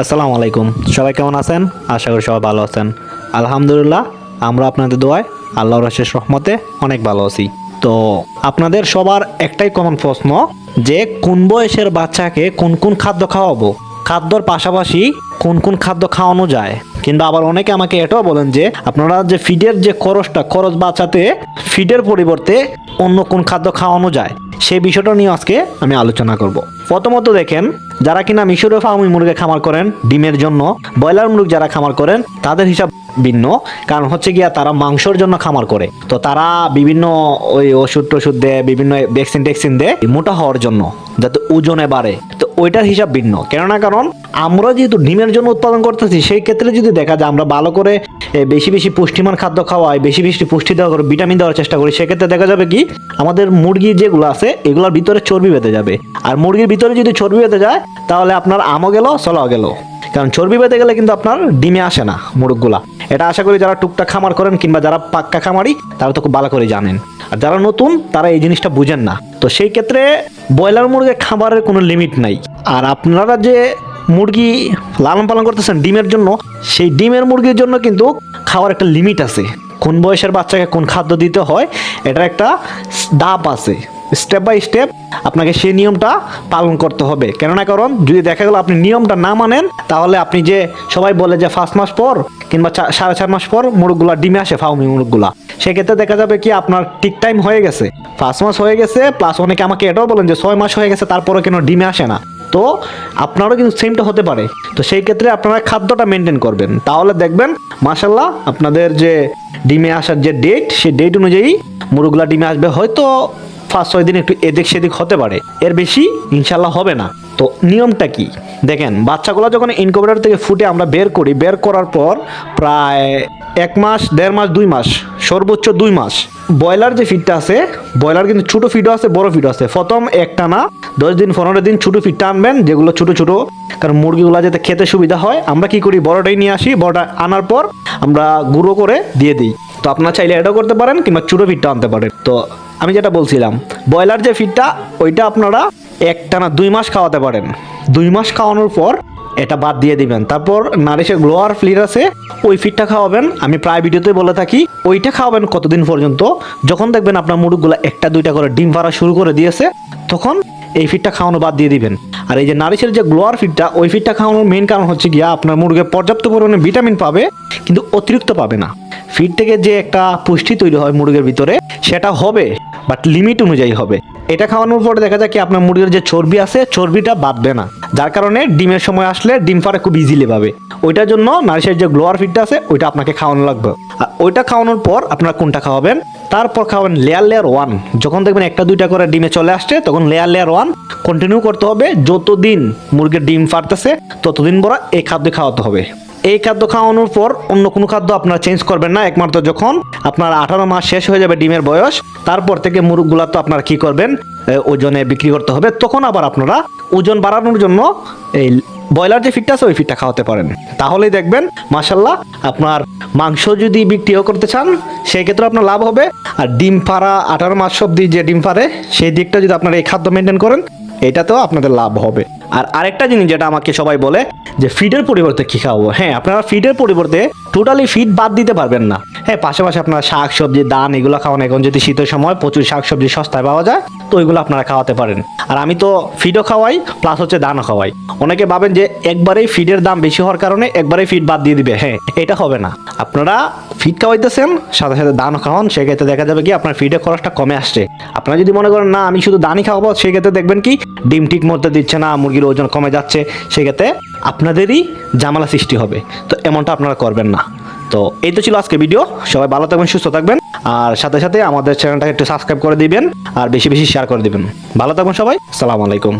আসসালামু আলাইকুম। সবাই কেমন আছেন? আশা করি সবাই ভালো আছেন। আলহামদুলিল্লাহ, আমরা আপনাদের দোয়ায় আল্লাহর শেষ রহমতে অনেক ভালো আছি। তো আপনাদের সবার একটাই কমন প্রশ্ন, যে কোন বয়সের বাচ্চাকে কোন কোন খাদ্য খাওয়াবো? খাদ্যর পাশাপাশি কোন কোন খাদ্য খাওয়ানো যায়? কিন্তু আবার অনেকে আমাকে এটাও বলেন যে, আপনারা যে ফিডের যে খরচটা, খরচ বাঁচাতে ফিডের পরিবর্তে অন্য কোন খাদ্য খাওয়ানো যায়? সেই বিষয়টা নিয়ে আজকে আমি আলোচনা করব। প্রথমত দেখেন, যারা কিনা মিশরীয় ফার্মি মুরগি খামার করেন, ডিমের জন্য, ব্রয়লার মুরগ যারা খামার করেন, তাদের হিসাব ভিন্ন। কারণ হচ্ছে গিয়া তারা মাংসর জন্য খামার করে। তো তারা বিভিন্ন ওই ওষুধ টষুধ দেয়, বিভিন্ন ভ্যাকসিন ট্যাকসিন দেয় মোটা হওয়ার জন্য, যাতে ওজনে বাড়ে। তো ওইটার হিসাব ভিন্ন। কেননা কারণ, আমরা যেহেতু ডিমের জন্য উৎপাদন করতেছি, সেই ক্ষেত্রে যদি দেখা যায়, আমরা ভালো করে বেশি বেশি পুষ্টিমান খাদ্য খাওয়াই বেশি বেশি পুষ্টি দেওয়া করে ভিটামিন দেওয়ার চেষ্টা করি, সেক্ষেত্রে দেখা যাবে কি, আমাদের মুরগি যেগুলো আছে, এগুলোর ভিতরে চর্বি বেঁধে যাবে। আর মুরগির ভিতরে যদি চর্বি বেঁধে যায়, তাহলে আপনার আমও গেল, চলাও গেল। কারণ চর্বি বেঁধে গেলে কিন্তু আপনার ডিমে আসে না মুরগগুলা। এটা আশা করি যারা টুকটাক খামার করেন কিংবা যারা পাক্কা খামারি, তারা তো খুব ভালো করে জানেন। আর যারা নতুন, তারা এই জিনিসটা বুঝেন না। তো সেই ক্ষেত্রে ব্রয়লার মুরগির খাবারের কোনো লিমিট নাই। আর আপনারা যে মুরগি লালন পালন করতেছেন ডিমের জন্য, সেই ডিমের মুরগির জন্য কিন্তু খাওয়ার একটা লিমিট আছে। কোন বয়সের বাচ্চাকে কোন খাদ্য দিতে হয়, এটার একটা দাপ আছে। স্টেপ বাই স্টেপ আপনাকে সেই নিয়মটা পালন করতে হবে। কেননা কারণ, যদি দেখা গেল আপনি নিয়মটা না মানেন, তাহলে আপনি যে সবাই বলে যে পাঁচ মাস পর কিংবা সাড়ে চার মাস পর মুরগগুলা ডিমে আসে, ফাউমি মুরগগুলা। সেক্ষেত্রে দেখা যাবে কি আপনার ঠিক টাইম হয়ে গেছে। পাঁচ মাস হয়ে গেছে প্লাস অনেকে আমাকে এটাও বলেন যে ছয় মাস হয়ে গেছে তারপরে কেন ডিমে আসে না। তো আপনারও কিন্তু সেমটা হতে পারে। তো সেই ক্ষেত্রে আপনারা খাদ্যটা মেনটেন করবেন। তাহলে দেখবেন মাসাল্লাহ আপনাদের যে ডিমে আসার যে ডেট সেই ডেট অনুযায়ী মুরগুলা ডিমে আসবে। হয়তো পাঁচ, ছয় দিন একটু এদিক সেদিক হতে পারে। এর বেশি ইনশাল্লাহ হবে না। তো নিয়মটা কি? দেখেন, বাচ্চাগুলো যখন ইনকুবেটর থেকে ফুটে আমরা বের করি, বের করার পর প্রায় এক মাস, দেড় মাস, দুই মাস, সর্বোচ্চ দুই মাস ব্রয়লার যে ফিডটা আছে, ব্রয়লার কিন্তু ছোটো ফিডও আছে, বড় ফিডও আছে। প্রথম একটা না দশ দিন, পনেরো দিন ছোটো ফিডটা আনবেন, যেগুলো ছোটো ছোটো, কারণ মুরগিগুলো যাতে খেতে সুবিধা হয়। আমরা কি করি, বড়টাই নিয়ে আসি, বড়টা আনার পর আমরা গুঁড়ো করে দিয়ে দিই। তো আপনারা চাইলে এটাও করতে পারেন, কিংবা ছোটো ফিডটা আনতে পারেন। তো আমি যেটা বলছিলাম, ব্রয়লার যে ফিডটা ওইটা আপনারা একটা না দুই মাস খাওয়াতে পারেন। দুই মাস খাওয়ানোর পর এটা বাদ দিয়ে দিবেন। তারপর নারিশের গ্লোয়ার ফ্লির আছে, ওই ফিডটা খাওয়াবেন। আমি প্রায় ভিডিওতে বলে থাকি, ওইটা খাওয়াবেন কতদিন পর্যন্ত? যখন দেখবেন আপনার মুরগগুলো একটা, দুইটা করে ডিম পাড়া শুরু করে দিয়েছে, তখন এই ফিডটা খাওয়ানো বাদ দিয়ে দিবেন। আর এই যে নারিশের যে গ্লোয়ার ফিডটা ওই ফিডটা খাওয়ানোর মেন কারণ হচ্ছে গিয়া আপনার মুরগে পর্যাপ্ত পরিমাণে ভিটামিন পাবে, কিন্তু অতিরিক্ত পাবে না। ফিড থেকে যে একটা পুষ্টি তৈরি হয় মুরগের ভিতরে, সেটা হবে বাট লিমিট অনুযায়ী হবে। এটা খাওয়ানোর পরে দেখা যায় কি আপনার মুরগির যে চর্বি আছে, চর্বিটা বাঁধবে না। যার কারণে ডিমের সময় আসলে ডিম পারে খুব ইজিলি পাবে ওইটার জন্য নারিশের যে গ্লোয়ার ফিডটা আছে, ওইটা আপনাকে খাওয়ানো লাগবে। আর ওইটা খাওয়ানোর পর আপনারা কোনটা খাওয়াবেন? তারপর খাওয়াবেন লেয়ার লেয়ার ওয়ান যখন দেখবেন একটা দুইটা করে ডিমে চলে আসছে, তখন লেয়ার লেয়ার ওয়ান কন্টিনিউ করতে হবে। যতদিন মুরগির ডিম ফাটতেছে ততদিন বড় এই খাদ্য খাওয়াতে হবে। এই খাদ্য খাওয়ানোর পর অন্য কোনো খাদ্য আপনারা চেঞ্জ করবেন না। একমাত্র যখন আপনার আঠারো মাস শেষ হয়ে যাবে ডিমের বয়স, তারপর থেকে মুরগগুলা তো আপনারা কি করবেন? ওজনে বিক্রি করতে হবে। তখন আবার আপনারা ওজন বাড়ানোর জন্য এই ব্রয়লার যে ফিটটা আছে, ওই ফিটটা খাওয়াতে পারেন। তাহলেই দেখবেন মাসাল্লাহ আপনার মাংস যদি বিক্রিও করতে চান সেই ক্ষেত্রে আপনার লাভ হবে। আর ডিম পাড়া আঠারো মাস অব্দি যে ডিম পারে সেই দিকটা যদি আপনারা এই খাদ্য মেনটেন করেন, এটাতেও আপনাদের লাভ হবে। আর আরেকটা জিনিস যেটা আমাকে সবাই বলে যে ফিডের পরিবর্তে কী খাওয়াবো হ্যাঁ আপনারা ফিডের পরিবর্তে টোটালি ফিড বাদ দিতে পারবেন না। হ্যাঁ পাশাপাশি আপনারা শাক, সবজি দান এগুলো খাওয়ান। এখন যদি শীতের সময় প্রচুর শাক, সবজি সস্তায় পাওয়া যায়, তো ওইগুলো আপনারা খাওয়াতে পারেন। আর আমি তো ফিডও খাওয়াই প্লাস হচ্ছে দানও খাওয়াই। অনেকে ভাবেন যে একবারেই ফিডের দাম বেশি হওয়ার কারণে একবারেই ফিড বাদ দিয়ে দিবে। হ্যাঁ এটা হবে না। আপনারা ফিড খাওয়াইতেছেন, সাথে সাথে দানও খাওয়ান, সেক্ষেত্রে দেখা যাবে কি আপনার ফিডের খরচটা কমে আসছে। আপনারা যদি মনে করেন, না, আমি শুধু দানই খাওয়াবো, সেক্ষেত্রে দেখবেন কি ডিম ঠিক মতো দিচ্ছে না মুরগির ওজন কমে যাচ্ছে, সেক্ষেত্রে আপনাদেরই জামালা সৃষ্টি হবে। তো এমনটা আপনারা করবেন না। তো এই তো ছিল আজকে ভিডিও সবাই ভালো থাকবেন, সুস্থ থাকবেন। আর সাথে সাথে আমাদের চ্যানেলটাকে একটু সাবস্ক্রাইব করে দিবেন, আর বেশি বেশি শেয়ার করে দিবেন। ভালো থাকবেন সবাই সালাম আলাইকুম।